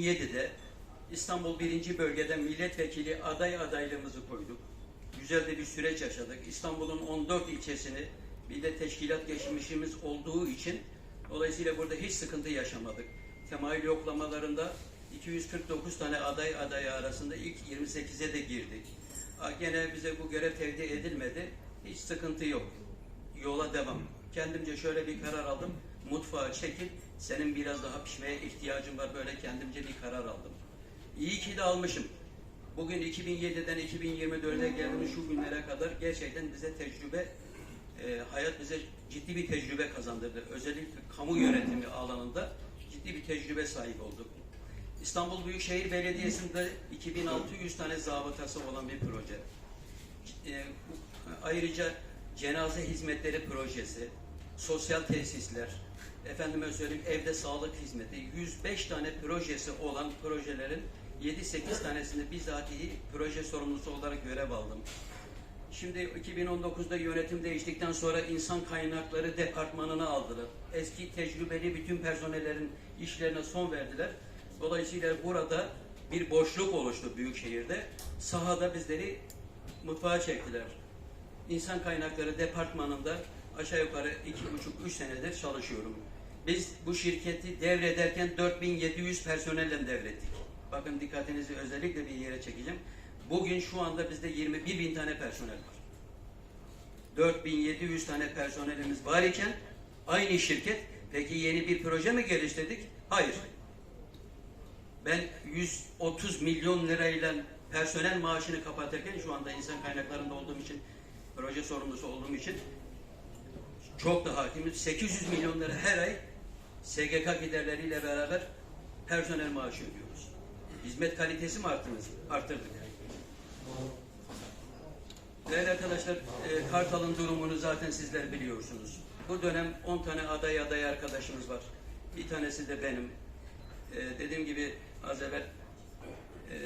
2007'de İstanbul 1. Bölgede milletvekili aday adaylığımızı koyduk. Güzel de bir süreç yaşadık. İstanbul'un 14 ilçesini bir de teşkilat geçmişimiz olduğu için dolayısıyla burada hiç sıkıntı yaşamadık. Temayül yoklamalarında 249 tane aday adayı arasında ilk 28'e de girdik. Gene bize bu görev tevdi edilmedi. Hiç sıkıntı yok. Yola devam. Kendimce şöyle bir karar aldım. Mutfağa çekil. Senin biraz daha pişmeye ihtiyacın var. Böyle kendimce bir karar aldım. İyi ki de almışım. Bugün 2007'den 2024'e geldiğimiz şu günlere kadar gerçekten bize tecrübe, e, hayat bize ciddi bir tecrübe kazandırdı. Özellikle kamu yönetimi alanında ciddi bir tecrübe sahip olduk. İstanbul Büyükşehir Belediyesi'nde 2600 tane zabıtası olan bir proje. E, ayrıca cenaze hizmetleri projesi, sosyal tesisler, efendime söyleyeyim evde sağlık hizmeti, 105 tane projesi olan projelerin 7-8 tanesinde bizatihi proje sorumlusu olarak görev aldım. Şimdi 2019'da yönetim değiştikten sonra insan kaynakları departmanına aldılar. Eski tecrübeli bütün personellerin işlerine son verdiler. Dolayısıyla burada bir boşluk oluştu Büyükşehir'de. Sahada bizleri mutfağa çektiler. İnsan kaynakları departmanında aşağı yukarı iki buçuk, üç senedir çalışıyorum. Biz bu şirketi devrederken 4700 personelle devrettik. Bakın dikkatinizi özellikle bir yere çekeceğim. Bugün şu anda bizde 21 bin tane personel var. 4700 tane personelimiz var iken aynı şirket peki yeni bir proje mi geliştirdik? Hayır. Ben 130 milyon lirayla personel maaşını kapatırken şu anda insan kaynaklarında olduğum için proje sorumlusu olduğum için çok daha hakimiz. 800 milyon lira her ay SGK giderleriyle beraber personel maaşı ödüyoruz. Hizmet kalitesi mi arttınız? Arttırdık. Değerli arkadaşlar, e, Kartal'ın durumunu zaten sizler biliyorsunuz. Bu dönem 10 tane aday aday arkadaşımız var. Bir tanesi de benim. E, dediğim gibi az evvel e,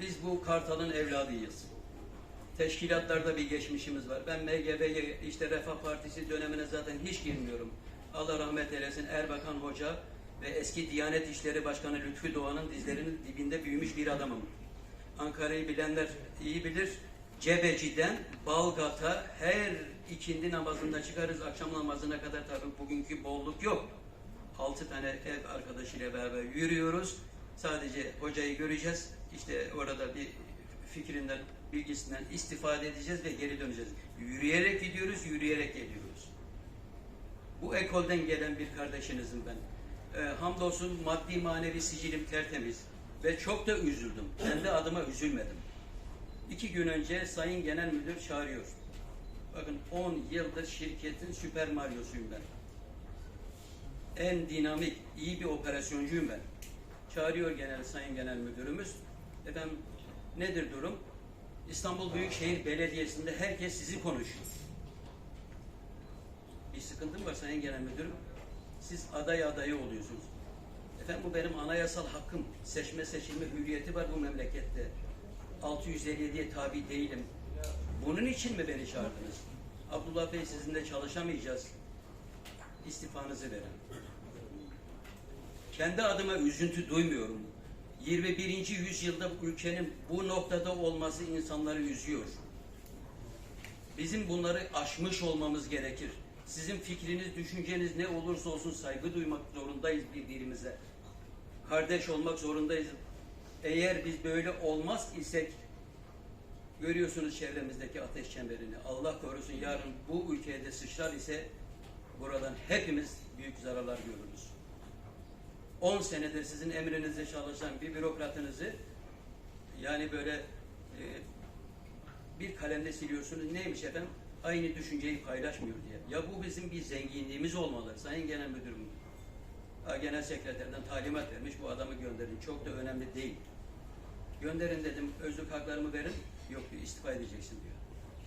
biz bu Kartal'ın evladıyız. Teşkilatlarda bir geçmişimiz var. Ben MGB'ye işte Refah Partisi dönemine zaten hiç girmiyorum. Allah rahmet eylesin Erbakan Hoca ve eski Diyanet İşleri Başkanı Lütfü Doğan'ın dizlerinin dibinde büyümüş bir adamım. Ankara'yı bilenler iyi bilir. Cebeci'den Balgat'a her ikindi namazında çıkarız akşam namazına kadar tabii bugünkü bolluk yok. Altı tane ev arkadaşıyla beraber yürüyoruz. Sadece hocayı göreceğiz. İşte orada bir fikrinden, bilgisinden istifade edeceğiz ve geri döneceğiz. Yürüyerek gidiyoruz, yürüyerek geliyoruz. Bu ekolden gelen bir kardeşinizim ben. Ee, hamdolsun maddi manevi sicilim tertemiz ve çok da üzüldüm. Kendi adıma üzülmedim. İki gün önce Sayın Genel Müdür çağırıyor. Bakın 10 yıldır şirketin süper Mario'suyum ben. En dinamik, iyi bir operasyoncuyum ben. Çağırıyor genel Sayın Genel Müdürümüz. Efendim nedir durum? İstanbul Büyükşehir Belediyesi'nde herkes sizi konuşuyor. Bir sıkıntı mı var Sayın Genel Müdürüm? Siz aday adayı oluyorsunuz. Efendim bu benim anayasal hakkım. Seçme seçilme hürriyeti var bu memlekette. 657'ye tabi değilim. Bunun için mi beni çağırdınız? Abdullah Bey sizinle çalışamayacağız. İstifanızı verin. Kendi adıma üzüntü duymuyorum. 21. yüzyılda ülkenin bu noktada olması insanları üzüyor. Bizim bunları aşmış olmamız gerekir. Sizin fikriniz, düşünceniz ne olursa olsun saygı duymak zorundayız birbirimize. Kardeş olmak zorundayız. Eğer biz böyle olmaz isek görüyorsunuz çevremizdeki ateş çemberini. Allah korusun yarın bu ülkeye de sıçrar ise buradan hepimiz büyük zararlar görürüz. 10 senedir sizin emrinizde çalışan bir bürokratınızı yani böyle e, bir kalemde siliyorsunuz. Neymiş efendim? Aynı düşünceyi paylaşmıyor diye. Ya bu bizim bir zenginliğimiz olmalı. Sayın Genel Müdürüm, Genel Sekreterden talimat vermiş bu adamı gönderin. Çok da önemli değil. Gönderin dedim, özlük haklarımı verin. Yok diyor, istifa edeceksin diyor.